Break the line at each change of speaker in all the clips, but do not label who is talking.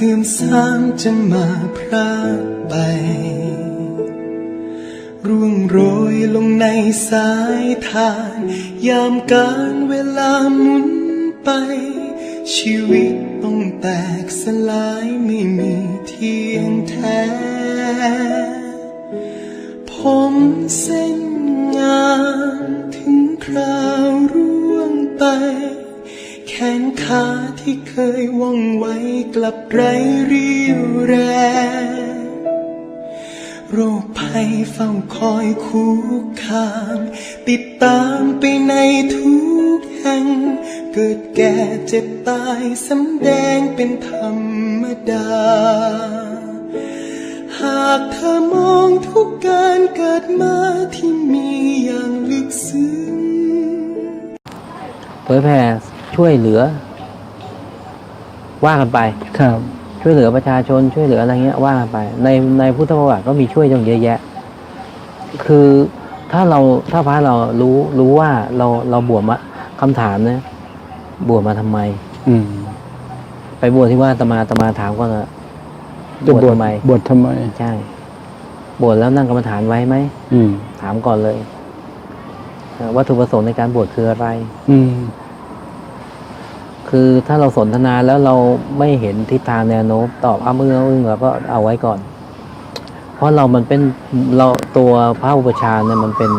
สื่อมทรามจะมาพรากไป ร่วงโรยลงในสายทาน ยามการเวลาหมุนไป ชีวิตต้องแตกสลายไม่มีเที่ยงแท้ ผมเส้นงามถึงคราวร่วงไป ขนขาที่เคยว่องไวกลับไร้เรี่ยวแรงโรคภัยเฝ้าคอยคุกคาม ติดตามไปในทุกแห่ง เกิดแก่เจ็บตายสำแดงเป็นธรรมดา หากเธอมองทุกการเกิดมาที่มีอย่างลึกซึ้ง
เผยแผ่ ช่วยเหลือ ว่ากันไป
ครับ
ช่วยเหลือประชาชนช่วยเหลืออะไรเงี้ยว่ากันไป ในในพุทธประวัติก็มีช่วยอย่างเยอะแยะ คือถ้าเราถ้าพระเรารู้รู้ว่าเราเราบวชมาคำถามนะบวชมาทำไม
อืม
ไปบวชที่ว่าอาตมาอาตมาถามก่อนนะบ
จะ
วช
บวช
ทำไม
บวชทำไม
ใช่บวชแล้วนั่งกรรมฐานไว้ไหม
อืม
ถามก่อนเลยเอ่อวัตถุประสงค์ในการบวชคืออะไร
อืม
คือถ้าเราสนทนาแล้วเราไม่เห็นทิศทางแนวโน้มตอบอ้ามืออ้ามือเราก็เอาไว้ก่อน เพราะเรามันเป็นเราตัวพระอุปชฌาย์เนี่ยมันเป็น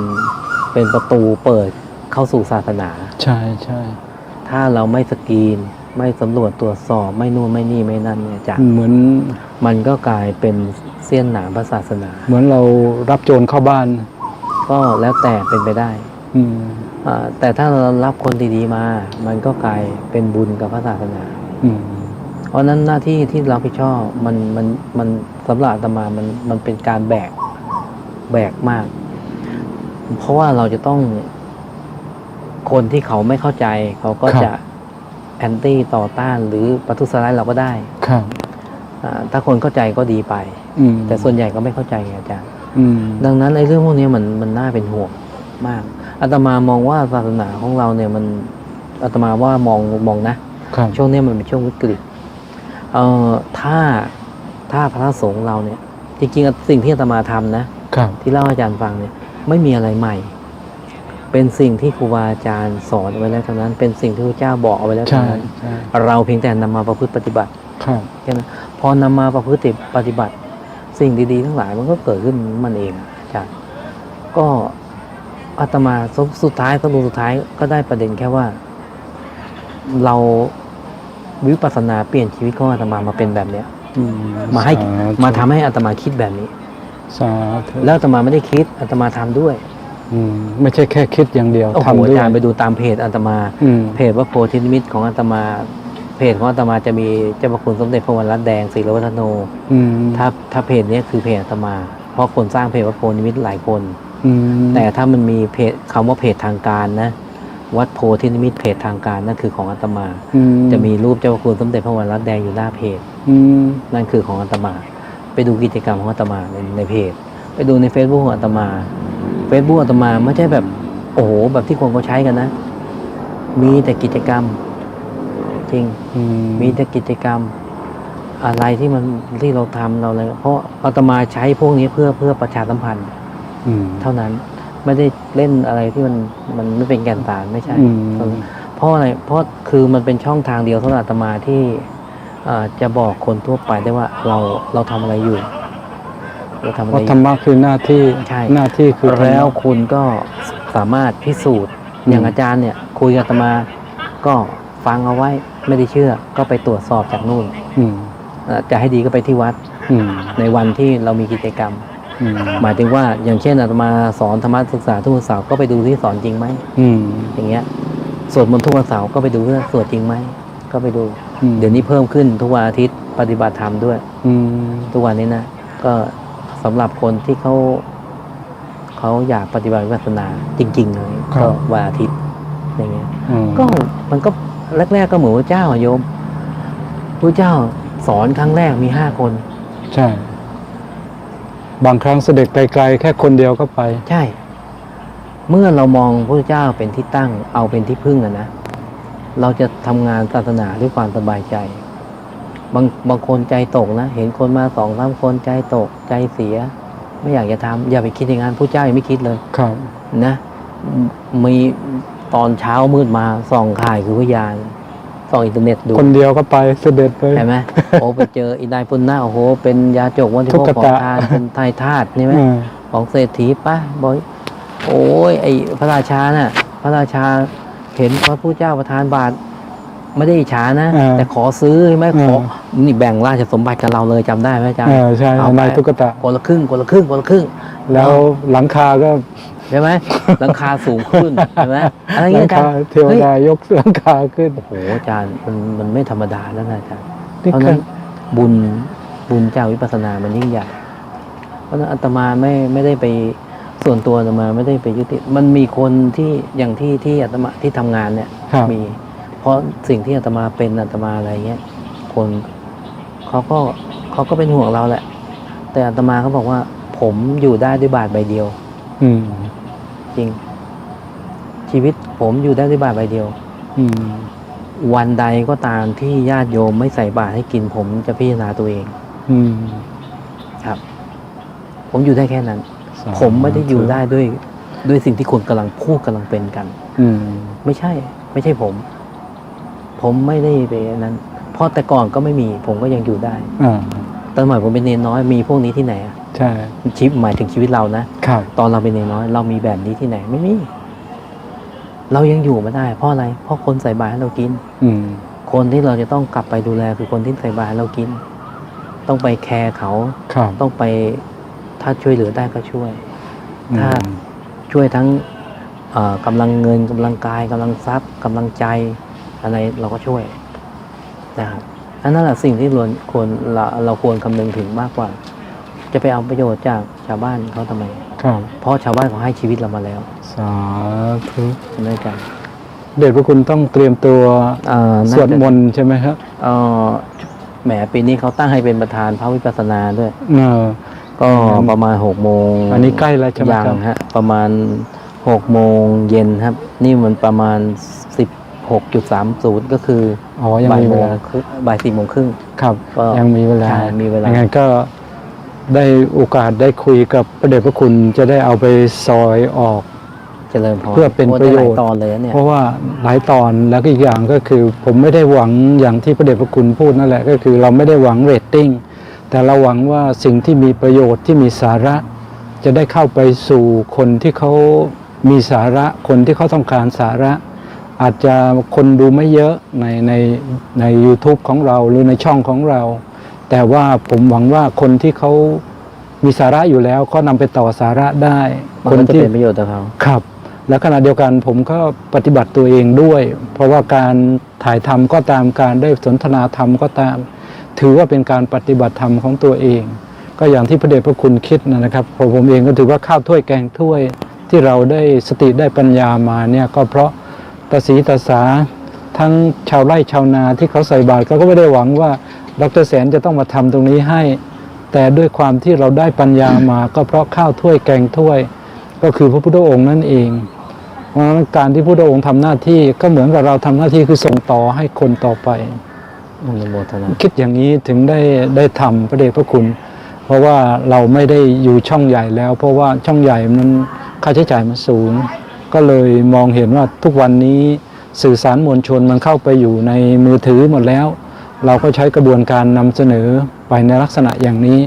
เป็นประตูเปิดเข้าสู่ศาสนา
ใช่ใช่
ถ้าเราไม่สกรีนไม่สำรวจตรวจสอบไม่นู่นไม่นี่ไม่นั่นเนี่ยจ้ะ
เหมือน
มันก็กลายเป็นเสี้ยนหนามพระศาสนา
เหมือนเรารับโจรเข้าบ้าน
ก็แล้วแต่เป็นไปได้
อืม
อ่า แต่ถ้าเรารับคนดีๆมา มันก็กลายเป็นบุญกับพระศาสนา
อืม
เพราะฉะนั้นหน้าที่ที่รับผิดชอบมันมันมันสำหรับอาตมามันมันเป็นการแบกแบกมาก เพราะว่าเราจะต้อง คนที่เขาไม่เข้าใจ เขาก็จะแอนตี้ต่อต้านหรือประทุษร้ายเราก็ได้
ครับ
อ่าถ้าคนเข้าใจก็ดีไป
อืม
แต่ส่วนใหญ่ก็ไม่เข้าใจไงอาจารย์
อืม
ดังนั้นไอ้เรื่องพวกนี้มันมันน่าเป็นห่วงมาก อาตมามองว่าศาสนาของเราเนี่ยมันอาตมาว่ามองมองนะ
ครับ
ช่วงนี้มันเป็นช่วงวิกฤตเอ่อถ้าถ้าพระสงฆ์เราเนี่ย จริงๆอะสิ่งที่อาตมาทำนะ
ครับ
ที่เล่าให้อาจารย์ฟังเนี่ย ไม่มีอะไรใหม่ เป็นสิ่งที่ครูบาอาจารย์สอนเอาไว้แล้วเท่านั้น เป็นสิ่งที่พระเจ้าบอกเอาไว้แล้ว
ใช่
เท่านั้น
ใช่
เราเพียงแต่นำมาประพฤติปฏิบัติ
ครับ
แค่นั้นพอนำมาประพฤติปฏิบัติ สิ่งดีๆทั้งหลายมันก็เกิดขึ้นมันเองอาจารย์ก็ อาตมาสุดสุดท้ายสรุปสุดท้ายก็ได้ประเด็นแค่ว่า เราวิปัสสนาเปลี่ยนชีวิตของอาตมามาเป็นแบบเนี้ย
อื
มาให้
สธุ
มาทำให้อาตมาคิดแบบนี้
สาธุ
แล้วอาตมาไม่ได้คิดอาตมาทำด้วย
อืมไม่ใช่แค่คิดอย่างเดียว
โอ้โห
ทำด้ว
อายจารย์ไปดูตามเพจอาตมา
อืม
เพจว่าโพธินิมิตของอาตมา เพจของอาตมาจะมีเจ้าพระคุณสมเด็จพระวรรณรัตน์แดงศรีรวัฒโน
อืม
ถ้าถ้าเพจเนี้ยคือเพจอาตมา เพราะคนสร้างเพจว่าโพธินิมิตหลายคน
อืม
แต่ถ้ามันมีเพจคำว่าเพจทางการนะ วัดโพธินิมิตเพจทางการนั่นคือของอาตมา
อื
จะมีรูปเจ้าพระคุณสมเด็จพระวรรณรัตน์แดงอยู่หน้าเพจ
อืม
นั่นคือของอาตมา ไปดูกิจกรรมของอาตมาในในเพจ ไปดูใน Facebook ของอาตมา Facebook อาตมาไม่ใช่แบบโอ้โหแบบที่คนเขาใช้กันนะ มีแต่กิจกรรม จริง
อืม
มีแต่กิจกรรมอะไรที่มันที่เราทำเราเลยเพราะอาตมาใช้พวกนี้เพื่อเพื่อประชาสัมพันธ์
อืม
เท่านั้นไม่ได้เล่นอะไรที่มันมันไม่เป็นแก่นสารไม่ใช่
อืม
เพราะอะไรเพราะคือมันเป็นช่องทางเดียวสำหรับอาตมาที่อ่าจะบอกคนทั่วไปได้ว่าเราเราทำอะไรอยู่เราทำอะ
เพ
ไร
ราะ
อ
ธร
ยู่
รมะคือหน้าที่
ใช่
หน้าที่คือธรรมะ
แล้วคุณก็สามารถพิสูจน์
อืม
อย่างอาจารย์เนี่ย คุยกับอาตมาก็ฟังเอาไว้ไม่ได้เชื่อ ก็ไปตรวจสอบจากนู่น
อืม
อ่าจะให้ดีก็ไปที่วัด
อืม
ในวันที่เรามีกิจกรรม
อืม
หมายถึงว่าอย่างเช่นอาตมาสอนธรรมะศึกษาทุกวันเสาร์ก็ไปดูที่สอนจริงไหม
อืม
อย่างเงี้ยสวดมนต์ทุกวันเสาร์ก็ไปดูว่าสวดจริงไหมก็ไปดู
อืม
เดี๋ยวนี้เพิ่มขึ้นทุกวันอาทิตย์ปฏิบัติธรรมด้วย
อืม
ทุกวันนี้นะก็สำหรับคนที่เขาเขาอยากปฏิบัติวิปัสสนาจริง ๆ เลยก็วันอาทิตย์อย่างเงี้ย
อืม
ก็มันก็แรกๆก็เหมือนพระเจ้าอะโยมพระเจ้าสอนครั้งแรกมีห้าคน
ใช่ บางครั้งเสด็จไกลๆแค่คนเดียวก็ไป
ใช่ เมื่อเรามองพระเจ้าเป็นที่ตั้งเอาเป็นที่พึ่งอะนะ เราจะทำงานศาสนาด้วยความสบายใจ บางบางคนใจตกนะ เห็นคนมาสองสามคนใจตกใจเสีย ไม่อยากจะทำอย่าไปคิดอย่างนั้นพระเจ้ายังไม่คิดเลย
ครับ
นะมมีตอนเช้ามืดมาส่องข่ายคือพยาน ส่องอินเทอร์เน็ตดู
คนเดียวก็ไปเสด็จไป
ใช่ไหมโอ้ไปเจออีนายปุณณะโอ้โห เป็นยาจกวันที่
ทุ
พ
ก
วก
ข
ขอ
ตะ
ทานเป็นไทยทาสใช่ไหม
เออ
ของเศรษฐีปะบอกโอ้ยไอพระราชาน่ะ พระราชาเห็นพระผู้เจ้าประทานบาทไม่ได้อิจฉานะ
เออ
แต่ขอซื้อใช่ไหม
เออ
ขอนี่แบ่งราชสมบัติกับเราเลยจำได้ไหมอาจาร
เอ
ย์
อใช่
เอาไป
นายทุกตะ
คนละครึ่งคนละครึ่งคนละครึ่ง
แล้วหลังคาก็
ใช่ไหมหลังคาสูงขึ้นใช่ไหมอะไร
หลั
เงี้
ง
ยอาจา
คาร
ย์
เทวดายกหลังคาขึ้น
โอ้โหอาจารย์มันมันไม่ธรรมดาแล้วนะอาจารย์
นี่
เพราะฉะ
คื
นั้
อน
บุญบุญเจ้าวิปัสสนามันยิ่งใหญ่ เพราะฉะนั้นอาตมาไม่ไม่ได้ไปส่วนตัวอาตมาไม่ได้ไปยึดติดมันมีคนที่อย่างที่ที่อาตมาที่ทำงานเนี่ย
ครับ
มี เพราะสิ่งที่อาตมาเป็นอาตมาอะไรเงี้ยคนเขาก็เขาก็เป็นห่วงเราแหละ แต่อาตมาเขาบอกว่า ผมอยู่ได้ด้วยบาทใบเดียว
อืม
จริง ชีวิตผมอยู่ได้ด้วยบาทใบเดียว
อืม
วันใดก็ตามที่ญาติโยมไม่ใส่บาตรให้กิน ผมจะพิจารณาตัวเอง
อืม
ครับ ผมอยู่ได้แค่นั้น
สาธุ
ผมไม่ได้อยู่ได้ด้วย ด้วยสิ่งที่คนกำลังพูดกำลังเป็นกัน
อืม
ไม่ใช่ ไม่ใช่ผม ผมไม่ได้ไปนั้นเพราะแต่ก่อนก็ไม่มี ผมก็ยังอยู่ได้
อ่า
ตอนสมัยผมเป็นเนนน้อยมีพวกนี้ที่ไหนอะ
ใช่
ชีวิตหมายถึงชีวิตเรานะ
ครับ
ตอนเราเป็นเนนน้อย เรามีแบบนี้ที่ไหนไม่มีเรายังอยู่มาได้ เพราะอะไร เพราะคนใส่บาตรให้เรากิน
อืม
คนที่เราจะต้องกลับไปดูแลคือคนที่ใส่บาตรให้เรากิน ต้องไปแคร์เขา
ครับ
ต้องไปถ้าช่วยเหลือได้ก็ช่วย
อืม
ถ้าช่วยทั้งเอ่อกำลังเงินกำลังกายกำลังทรัพย์กำลังใจอะไรเราก็ช่วยนะครับ อันนั้นแหละสิ่งที่ควรควรเราเราควรคำนึงถึงมากกว่า จะไปเอาประโยชน์จากชาวบ้านเขาทำไม
ครับ
เพราะชาวบ้านเขาให้ชีวิตเรามาแล้ว
สาธุ
ด้วยกัน
เดชพระคุณต้องเตรียมตัว
เอ่อ
ส
น่าว
ด
จะ
มนต์ใช่ไหมครับ
เอ่อแหมปีนี้เขาตั้งให้เป็นประธานพระวิปัสสนาด้วย
เออ
ก็
อืม
ประมาณหกโมง
อันนี้ใกล้แล้วใช่ไหม
ยัง
ครับ
ฮะ ประมาณหกโมงเย็นครับ นี่มันประมาณ สิบหกจุดสามศูนย์ก็คือ
อ๋อยัง
บ่าย
มี
โม
เว
ง
ลา
ครึ่งบ่ายสี่โมงครึ่ง
ครับ
ก็
ยังมีเวลา
ใช่มีเวลา
ยังไงก็ได้โอกาสได้คุยกับพระเดชพระคุณจะได้เอาไปซอยออก
เจริญพร
เพื่อเป็นประโยชน์
ได้หลาตอนเลยนะเนี่ย
เพราะว่าหลายตอนแล้วก็อีกอย่างก็คือ ผมไม่ได้หวังอย่างที่พระเดชพระคุณพูดนั่นแหละก็คือ เราไม่ได้หวังเรตติ้งแต่เราหวังว่าสิ่งที่มีประโยชน์ที่มีสาระ จะได้เข้าไปสู่คนที่เขามีสาระ คนที่เขาต้องการสาระ อาจจะคนดูไม่เยอะในในใน u t u b e ของเราหรือในช่องของเรา แต่ว่าผมหวังว่าคนที่เขามีสาระอยู่แล้วเขานำไปต่อสาระได้
มัน
คน
ก็จะ
ที่
เป็นประโยชน์ต่อเขา
ครับ และขณะเดียวกันผมก็ปฏิบัติตัวเองด้วย เพราะว่าการถ่ายทำก็ตามการได้สนทนาธรรมก็ตาม ถือว่าเป็นการปฏิบัติธรรมของตัวเอง ก็อย่างที่พระเดชพระคุณคิดนะครับผมผมเองก็ถือว่าข้าวถ้วยแกงถ้วยที่เราได้สติได้ปัญญามาเนี่ยก็เพราะ ตาสีตาสาทั้งชาวไร่ชาวนาที่เขาใส่บาตรเขาก็ไม่ได้หวังว่าดรแสนจะต้องมาทำตรงนี้ให้ แต่ด้วยความที่เราได้ปัญญามาก็เพราะข้าวถ้วยแกงถ้วย ก็คือพระพุทธองค์นั่นเอง เพราะฉะนั้นการที่พระพุทธองค์ทำหน้าที่ก็เหมือนกับเราทำหน้าที่คือส่งต่อให้คนต่อไป
อนุโมทนา
คิดอย่างนี้ถึงได้ได้ทำพระเดชพระคุณ เพราะว่าเราไม่ได้อยู่ช่องใหญ่แล้ว เพราะว่าช่องใหญ่มันค่าใช้จ่ายมันสูง ก็เลยมองเห็นว่าทุกวันนี้สื่อสารมวลชนมันเข้าไปอยู่ในมือถือหมดแล้ว เราก็ใช้กระบวนการนำเสนอไปในลักษณะอย่างนี้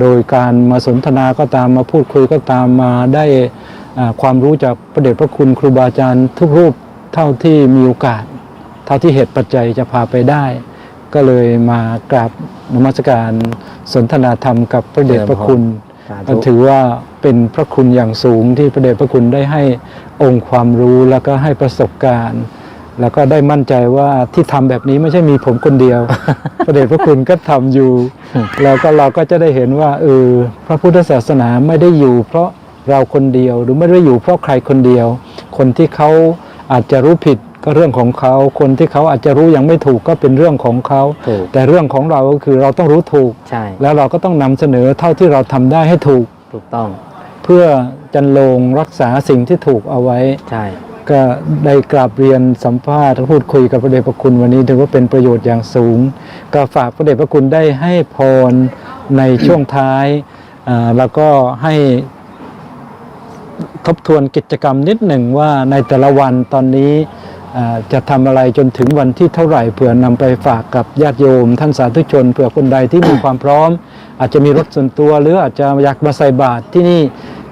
โดยการมาสนทนาก็ตามมาพูดคุยก็ตามมาได้ความรู้จากพระเดชพระคุณครูบาอาจารย์ทุกรูปเท่าที่มีโอกาส เท่าที่เหตุปัจจัยจะพาไปได้ ก็เลยมากราบนมัสการสนทนาธรรมกับพระเดชพระคุณ ถือว่าเป็นพระคุณอย่างสูงที่พระเดชพระคุณได้ให้องค์ความรู้แล้วก็ให้ประสบการณ์ แล้วก็ได้มั่นใจว่าที่ทำแบบนี้ไม่ใช่มีผมคนเดียว พระเดชพระคุณก็ทำอยู่แล้วก็เราก็จะได้เห็นว่าเออพระพุทธศาสนาไม่ได้อยู่ เพราะเราคนเดียวหรือไม่ได้อยู่เพราะใครคนเดียว คนที่เขาอาจจะรู้ผิด ก็เรื่องของเขาคนที่เขาอาจจะรู้ยังไม่ถูกก็เป็นเรื่องของเขา
ถูก
แต่เรื่องของเราก็คือเราต้องรู้ถูก
ใช่
แล้วเราก็ต้องนำเสนอเท่าที่เราทำได้ให้ถูก
ถูกต้อง
เพื่อจันลงรักษาสิ่งที่ถูกเอาไว้
ใช่
ก็ได้กราบเรียนสัมภาษณ์พูดคุยกับพระเดชพระคุณวันนี้ถือว่าเป็นประโยชน์อย่างสูง ก็ฝากพระเดชพระคุณได้ให้พรในช่วงท้ายอ่าแล้วก็ให้ทบทวนกิจกรรมนิดหนึ่งว่าในแต่ละวันตอนนี้อ่า จะทำอะไรจนถึงวันที่เท่าไหร่เผื่อนำไปฝากกับญาติโยม ท่านสาธุชนเผื่อคนใดที่มีความพร้อม อาจจะมีรถส่วนตัวหรืออาจจะอยากมาใส่บาตรที่นี่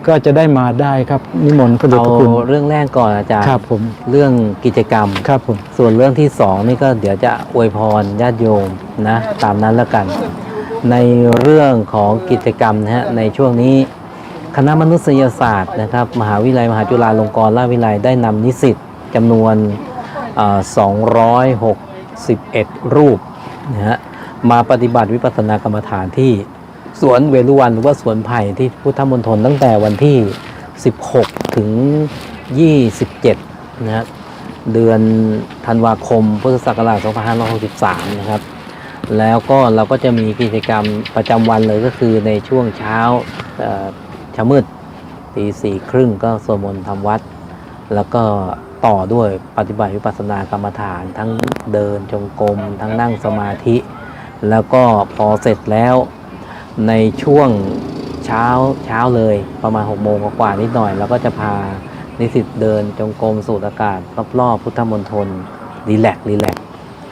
ก็จะได้มาได้ครับนิมนต์พระเดช
เอา
พระคุณ
เรื่องแรกก่อนอาจารย์
ครับผม
เรื่องกิจกรรม
ครับผม
ส่วนเรื่องที่สองนี่ก็เดี๋ยวจะอวยพรญาติโยมนะตามนั้นแล้วกัน ในเรื่องของกิจกรรมนะฮะในช่วงนี้คณะมนุษยศาสตร์นะครับ มหาวิทยาลัยมหาจุฬาลงกรณราชวิทยาลัยได้นำนิสิตจำนวนเอ่อ 261 รูปนะฮะมาปฏิบัติวิปัสสนากรรมฐานที่สวนเวรุวันหรือว่าสวนไผ่ที่พุทธมณฑลตั้งแต่วันที่ 16 ถึง 27 นะฮะเดือนธันวาคมพุทธศักราช2563 นะครับ แล้วก็เราก็จะมีกิจกรรมประจำวันเลยก็คือในช่วงเช้าเอ่อเช้ามืดตีสี่ครึ่งก็สวดมนต์ทำวัด แล้วก็ ต่อด้วยปฏิบัติวิปัสสนากรรมฐานทั้งเดินจงกรมทั้งนั่งสมาธิ แล้วก็พอเสร็จแล้วในช่วงเช้าเช้าเลยประมาณ6โมงกว่านิดหน่อยแล้วก็จะพานิสิตเดินจงกรมสูดอากาศรอบๆพุทธมณฑลรีแลกซ์รีแลกซ์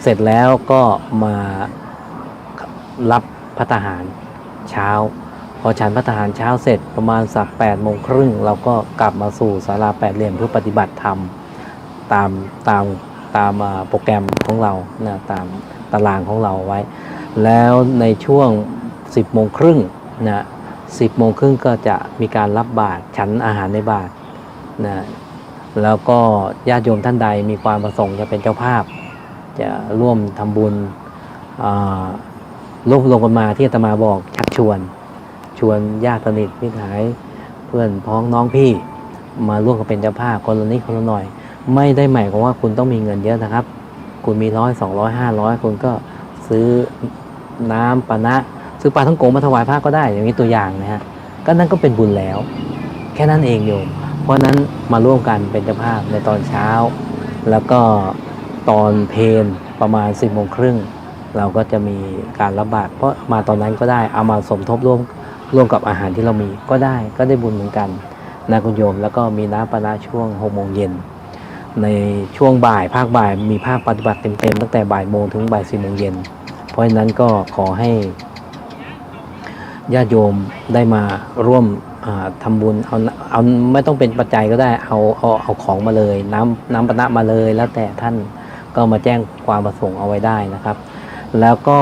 เสร็จแล้วก็มารับพัฒหารเช้า พอฉันพัฒหารเช้าเสร็จประมาณสัก8โมงครึ่งเราก็กลับมาสู่ศาลาแปดเหลี่ยมเพื่อปฏิบัติธรรม ตามตามตามโปรแกรมของเรานะตามตารางของเราไว้ แล้วในช่วง 10โมงครึ่งนะ10โมงครึ่งก็จะมีการรับบาตรฉันอาหารในบาตรนะแล้วก็ญาติโยมท่านใดมีความประสงค์จะเป็นเจ้าภาพ จะร่วมทำบุญอ่ารวบรวมกันมาที่อาตมาบอกชักชวน ชวนญาติสนิทมิตรหายเพื่อนพ้องน้องพี่ มาร่วมกันเป็นเจ้าภาพคนละนิดคนละหน่อย ไม่ได้หมายความว่าคุณต้องมีเงินเยอะนะครับ คุณมีร้อยสองร้อยห้าร้อยคุณก็ซื้อน้ำปานะ ซื้อปลาทั้งโกมาถวายพระก็ได้ อย่างนี้ตัวอย่างนะฮะก็นั่นก็เป็นบุญแล้ว แค่นั้นเองโยมเพราะนั้นมาร่วมกันเป็นเจ้าภาพในตอนเช้า แล้วก็ตอนเพลประมาณ10บโมงครึ่งเราก็จะมีการรับบาตรเพราะมาตอนนั้นก็ได้เอามาสมทบร่วมร่วมกับอาหารที่เรามีก็ได้ก็ได้บุญเหมือนกันนะคุณโยม แล้วก็มีน้ำปานะช่วง6โมงเย็น ในช่วงบ่ายภาคบ่ายมีภาคปฏิบัติเต็มๆตั้งแต่บ่ายโมงถึงบ่ายสี่โมงเย็น เพราะฉะนั้นก็ขอให้ญาติโยมได้มาร่วมอ่าทำบุญเอาเอาไม่ต้องเป็นปัจจัยก็ได้เอาเอาเอาของมาเลย น้ำน้ำปะนะมาเลยแล้วแต่ท่านก็มาแจ้งความประสงค์เอาไว้ได้นะครับ แล้วก็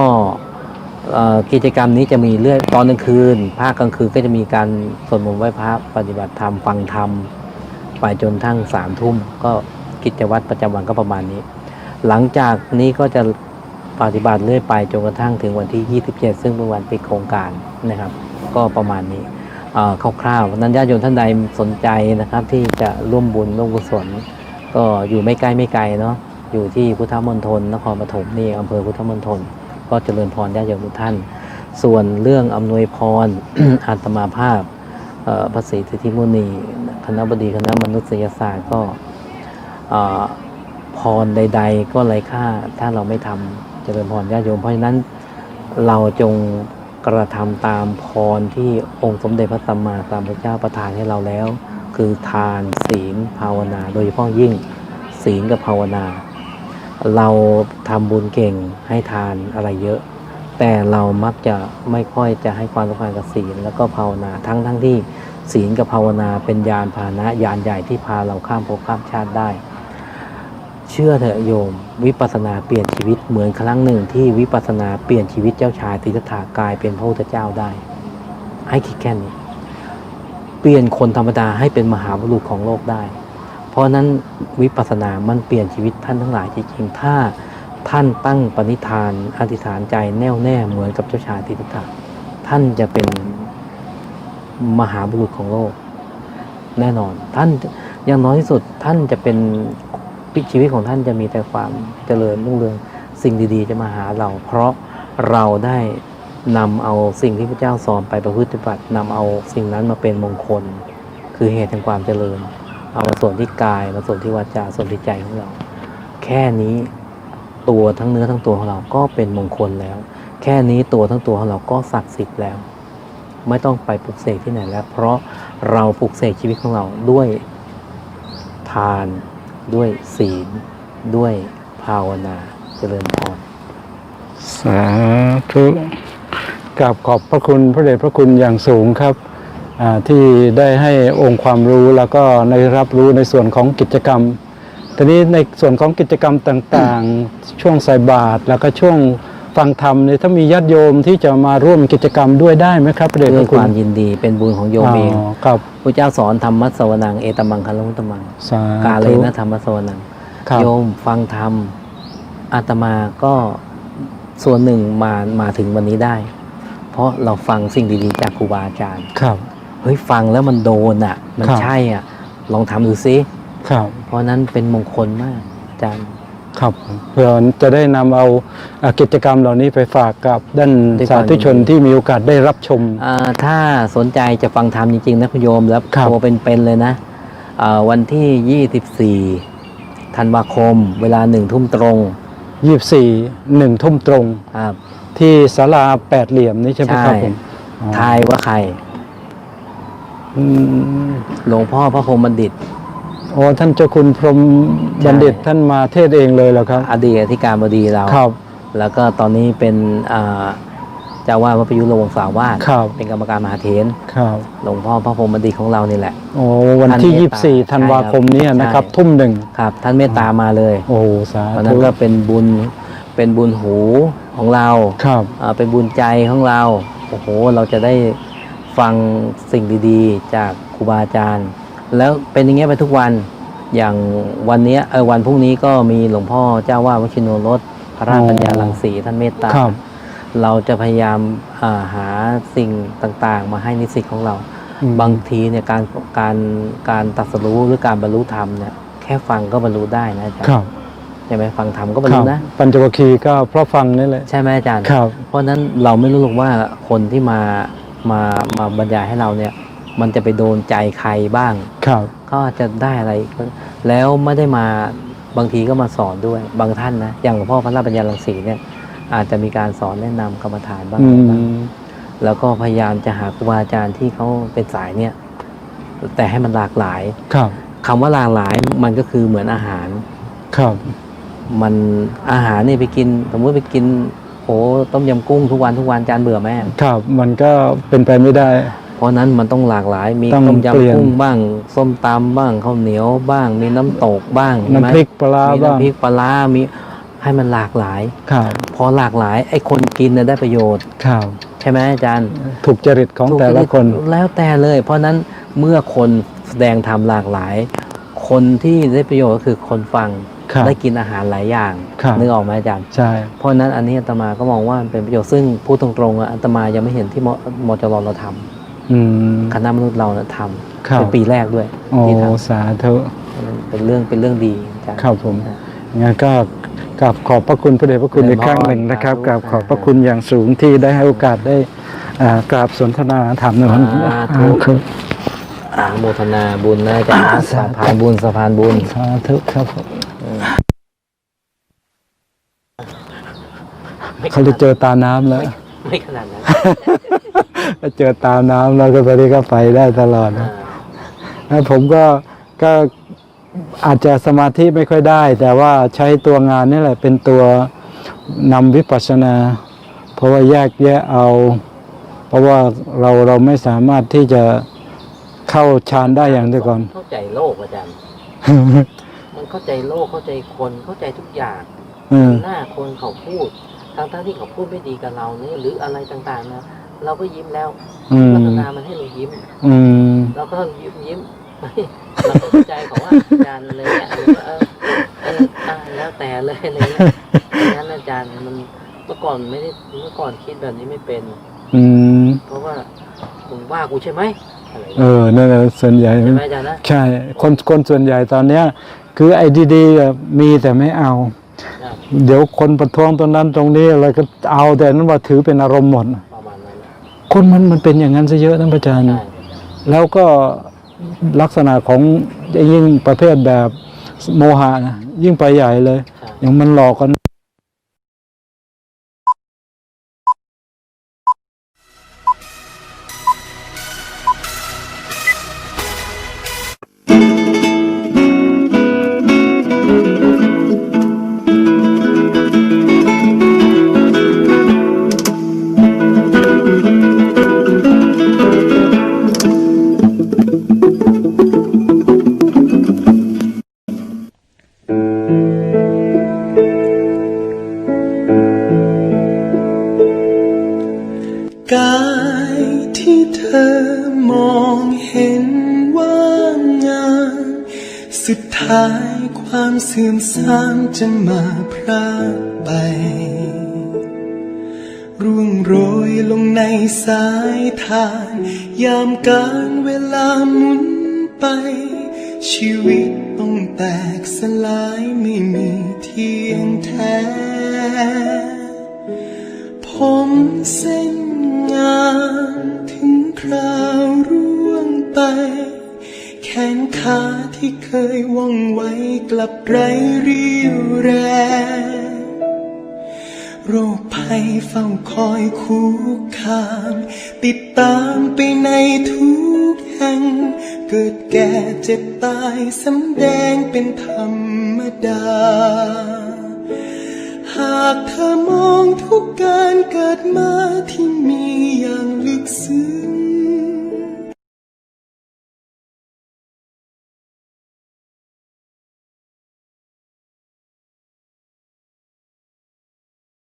กิจกรรมนี้จะมีเรื่อยตอนกลางคืน ภาคกลางคืนก็จะมีการสวดมนต์ไหว้พระปฏิบัติธรรมฟังธรรม ไปจนทั้งสามทุ่มก็กิจวัตรประจำวันก็ประมาณนี้ หลังจากนี้ก็จะปฏิบัติเรื่อยไปจนกระทั่งถึงวันที่ 27 ซึ่งเป็นวันปิดโครงการนะครับ ก็ประมาณนี้คร่าวๆนั้นญาติโยมท่านใดสนใจนะครับ ที่จะร่วมบุญร่วมกุศล ก็อยู่ไม่ใกล้ไม่ไกลเนาะอยู่ที่พุทธมณฑลนครปฐมนี่อำเภอพุทธมณฑลก็เจริญพรญาติโยมทุกท่าน ส่วนเรื่องอำนวยพรอาตมาภาพ เอ่อพระศรีสิทธิมุนีคณะบดีคณะมนุษยศาสตร์ก็พรใด ๆ ก็ไร้ค่าถ้าเราไม่ทำจเจริญพรญาติโยม เพราะฉะนั้นเราจงกระทำตามพรที่องค์สมเด็จพระสัมมาสัมพุทธเจ้าประทานให้เราแล้ว คือทานศีลภาวนา โดยเฉพาะยิ่งศีลกับภาวนา เราทำบุญเก่งให้ทานอะไรเยอะ แต่เรามักจะไม่ค่อยจะให้ความสำคัญกับศีลแล้วก็ภาวนาทั้งทั้งที่ศีลกับภาวนาเป็นยานพาหนะยานใหญ่ที่พาเราข้ามภพข้ามชาติได้ เชื่อเถอะโยม วิปัสสนาเปลี่ยนชีวิตเหมือนครั้งหนึ่งที่วิปัสสนาเปลี่ยนชีวิตเจ้าชายติทธากลายเป็นพระพุทธเจ้าได้ ให้คิดแค่นี้ เปลี่ยนคนธรรมดาให้เป็นมหาบุรุษของโลกได้ เพราะฉะนั้นวิปัสสนามันเปลี่ยนชีวิตท่านทั้งหลายจริงๆถ้า ท่านตั้งปณิธานอธิษฐานใจแน่วแน่เหมือนกับเจ้าชายติตถะท่านจะเป็นมหาบุรุษของโลก แน่นอน ท่านอย่างน้อยที่สุดท่านจะเป็นชีวิตของท่านจะมีแต่ความเจริญรุ่งเรืองสิ่งดีๆ จะมาหาเรา เพราะเราได้นำเอาสิ่งที่พระเจ้าสอนไปประพฤติปฏิบัตินำเอาสิ่งนั้นมาเป็นมงคล คือเหตุแห่งความเจริญ เอามาส่วนที่กายมาส่วนที่วาจาส่วนที่ใจของเรา แค่นี้ ตัวทั้งเนื้อทั้งตัวของเราก็เป็นมงคลแล้ว แค่นี้ตัวทั้งตัวของเราก็ศักดิ์สิทธิ์แล้ว ไม่ต้องไปปลุกเสกที่ไหนแล้ว เพราะเราปลุกเสกชีวิตของเราด้วยทาน ด้วยศีล ด้วยภาวนาเจริญพร
สาธุกราบขอบพระคุณพระเดชพระคุณอย่างสูงครับที่ได้ให้องค์ความรู้แล้วก็ในรับรู้ในส่วนของกิจกรรม ทีนี้ในส่วนของกิจกรรมต่างๆ ช่วงใส่บาตรแล้วก็ช่วงฟังธรรมเนี่ยถ้ามีญาติโยมที่จะมาร่วมกิจกรรมด้วยได้ไหมครับพระเดช
ด้
พ
วย
ระ
ค
คุณ
วามยินดีเป็นบุญของโยมเอง
อ๋อครับ
พระเจ้าสอนธรรมัสวนังเอตมังคัลมุตตมัง
สากา
เล
ธุ
นะธรรมสวนัง
ครับ
โยมฟังธรรมอาตมาก็ส่วนหนึ่งมามาถึงวันนี้ได้ เพราะเราฟังสิ่งดีๆจากครูบาอาจารย์
ครับ
เฮ้ยฟังแล้วมันโดนอะ มัน
ครับ
ใช่อะ ลองทำดูซิ
ครับ
เพราะนั้นเป็นมงคลมากอาจารย์
ครับเพื่อจะได้นำเอาอ่ากิจกรรมเหล่านี้ไปฝากกับด้าน
ด้วยค
สาวา
ม
ธุชนที่มีโอกาสได้รับชม
อ่าถ้าสนใจจะฟังธรรมจริงๆนะคุณโยมแล้ว
ครับ
ตัวเป็นๆเลยนะอ่าวันที่ 24ธันวาคม เวลาหนึ่งทุ่มตรง
24หนึ่งทุ่มตรง
ครับ
ที่ศาลาแปดเหลี่ยมนี่ใช่ไหมครับ
ใช่
ผมอ๋อ
ทายว่าใคร
อืม
หลวงพ่อพระพรหมบัณฑิต
โอ้ท่านเจ้าคุณพรหมบัณฑิต
ใช่
ท่านมาเทศเองเลยเหรอครับ
อดีตอธิการบดีเรา
ครับ
แล้วก็ตอนนี้เป็นอ่าเจ้าวาดวัดประยุรวงศาวาส
ครับ
เป็นกรรมการมหาเถร
ครับ
หลวงพ่อพระพรหมบัณฑิตของเรานี่แหละ
โอ้วันที่
ท่านเมตตา
24 ธันวาคมนี้นะครับ
ใช่
ทุ่มหนึ่ง
ครับ ท่านเมตตามาเลย
โอ้โหสา
เพราะนั้
ธุ
นก็เป็นบุญเป็นบุญหูของเรา
ครับ
อ่าเป็นบุญใจของเราโอ้โหเราจะได้ฟังสิ่งดีๆ จากครูบาอาจารย์ แล้วเป็นอย่างเงี้ยไปทุกวัน อย่างวันเนี้ยเออวันพรุ่งนี้ก็มีหลวงพ่อเจ้าวาดวชิโนรสพระราชปัญญาลังสีท่านเมตตา
ครับ
เราจะพยายามอ่าหาสิ่งต่างๆ มาให้นิสิตของเรา
อืม
บางทีเนี่ยการการการตรัสรู้หรือการบรรลุธรรมเนี่ยแค่ฟังก็บรรลุได้นะอาจาร
ครั
ย์
บ
ใช่ไหมฟังธรรมก็บรร
ค
ลุ
รับ
นะ
ปัญจวัคคีย์ก็เพราะฟังนี่แหละ
ใช่ไหมอาจารย์
ครับ
เพราะฉะนั้นเราไม่รู้หรอกว่าคนที่มามามาบรรยายให้เราเนี่ย มันจะไปโดนใจใครบ้าง
ครับ
ก็จะได้อะไร แล้วไม่ได้มาบางทีก็มาสอนด้วย บางท่านนะ อย่างหลวงพ่อพระราชปัญญาลังสีเนี่ย อาจจะมีการสอนแนะนำกรรมฐานบ้าง
อื
อะไรบ้าง
ม
แล้วก็พยายามจะหาครูบาอาจารย์ที่เขาเป็นสายเนี่ย แต่ให้มันหลากหลาย
ครับ
คำว่าหลากหลายมันก็คือเหมือนอาหาร
ครับ
มันอาหารเนี่ยไปกิน สมมติไปกินโอ้ต้มยำกุ้งทุกวันทุกวันจานเบื่อไหม
ครับ มันก็เป็นไปไม่ได้
เพราะนั้นมันต้องหลากหลายมี
ต้อง
ต้ม
เปลี่ย
ยำ
น
กุ้งบ้าง ส้มตำบ้างข้าวเหนียวบ้าง มีน้ำตกบ้าง
น้ำพริกปลาร้า
มี
บ้าง
น้ำพริกปลาร้ามีให้มันหลากหลาย
ครับ
พอหลากหลายไอ้คนกินน่ะได้ประโยชน์
ครับ
ใช่ไหมอาจารย์
ถูกจริตของแต่ละคน
แล้วแต่เลย เพราะนั้นเมื่อคนแสดงทำหลากหลาย คนที่ได้ประโยชน์ก็คือคนฟัง
ครับ
ได้กินอาหารหลายอย่าง
ครับ
นึกออกไหมอาจารย์
ใช่
เพราะฉะนั้นอันนี้อาตมาก็มองว่ามันเป็นประโยชน์ซึ่งพูดตรงๆอะอาตมายังไม่เห็นที่มมจรเราทำ
อืม
คณะมนุษย์เรานะท
ครัำบ
เป็นปีแรกด้วย
โอ้
ที่ท
สาธุำ
เป็นเรื่องเป็นเรื่องดีอาจารย์
ครับผมงั้นก็กราบขอบพระคุณพระเดชพระคุณ
เจริ
อี
ญ
กครั้งหนึ่งนะครับ
พร
กราบขอบพระคุณอย่างสูงที่ได้ให้โอกาสได้อ่ากราบสนทนาธรรมในวันนี้
สาธุ
ครับ
อนุโมทนาบุญนะอาจารย์
สา
สะ
ธุ
พานบุญสะพานบุญ
สาธุครับผมเขาจะเจอตาน้ำแล้ว
ไม่ขนาดนั้น
ถ้า เจอตาน้ำแล้วก็ตอนนี้ก็ไปได้ตลอด
อ่า
นะแล้วผมก็ก็อาจจะสมาธิไม่ค่อยได้ แต่ว่าใช้ตัวงานนี่แหละเป็นตัวนำวิปัสสนา เพราะว่าแยกแยะเอา เพราะว่าเราเราไม่สามารถที่จะเข้าฌานได้อย่างแต่ก่อน
เข้าใจโลกอาจารย์มันเข้าใจโลกเข้าใจคนเข้าใจทุกอย่าง
อืม
หน้าคนเขาพูดทั้งทั้งๆที่เขาพูดไม่ดีกับเราเนี่ยหรืออะไรต่างๆนะ เราก็ยิ้มแล้ว
อืม
พัฒนามันให้เรายิ้ม
อืม
เราก็ต้องยิ้มยิ้มเราก็เข้าใจเขาว่าอาจารย์อะไรเงี้ยเออเออเอออะแล้วแต่เลยอะไรเงี้ยดังนั้นอาจารย์มันเมื่อก่อนไม่ได้เมื่อก่อนคิดแบบนี้ไม่เป็น
อืม
เพราะว่ามึงว่ากูใช่ไหมอะไร
เอ
เงี้ย
อนั่นแหละส่วนใหญ่
ใช่ไหมอาจารย์นะ
ใช่ คนคนส่วนใหญ่ตอนเนี้ย คือไอ้ดีๆอะมีแต่ไม่เอา
ครับ
เดี๋ยวคนประท้วงตรงนั้นตรงนี้อะไรก็เอาแต่นั้นว่าถือเป็นอารมณ์หมด
ประ
คนมันมันเป็นอย่างนั้นซะเยอะนะพระอาจารย์
ใช่
แล้วก็ลักษณะของยิ่งประเภทแบบโมหะนะยิ่งไปใหญ่เลย อย่างมันหลอกกัน
สื่อมทรามจะมาพรากไป ร่วงโรยลงในสายทาน ยามการเวลาหมุนไป ชีวิตต้องแตกสลายไม่มีเที่ยงแท้ ผมเส้นงามถึงคราวร่วงไป แขนขา ที่เคยว่องไวกลับไร้เรี่ยวแรง โรคภัยเฝ้าคอยคุกคาม ติดตามไปในทุกแห่ง เกิดแก่เจ็บตายสำแดงเป็นธรรมดา หากเธอมองทุกการเกิดมาที่มีอย่างลึกซึ้ง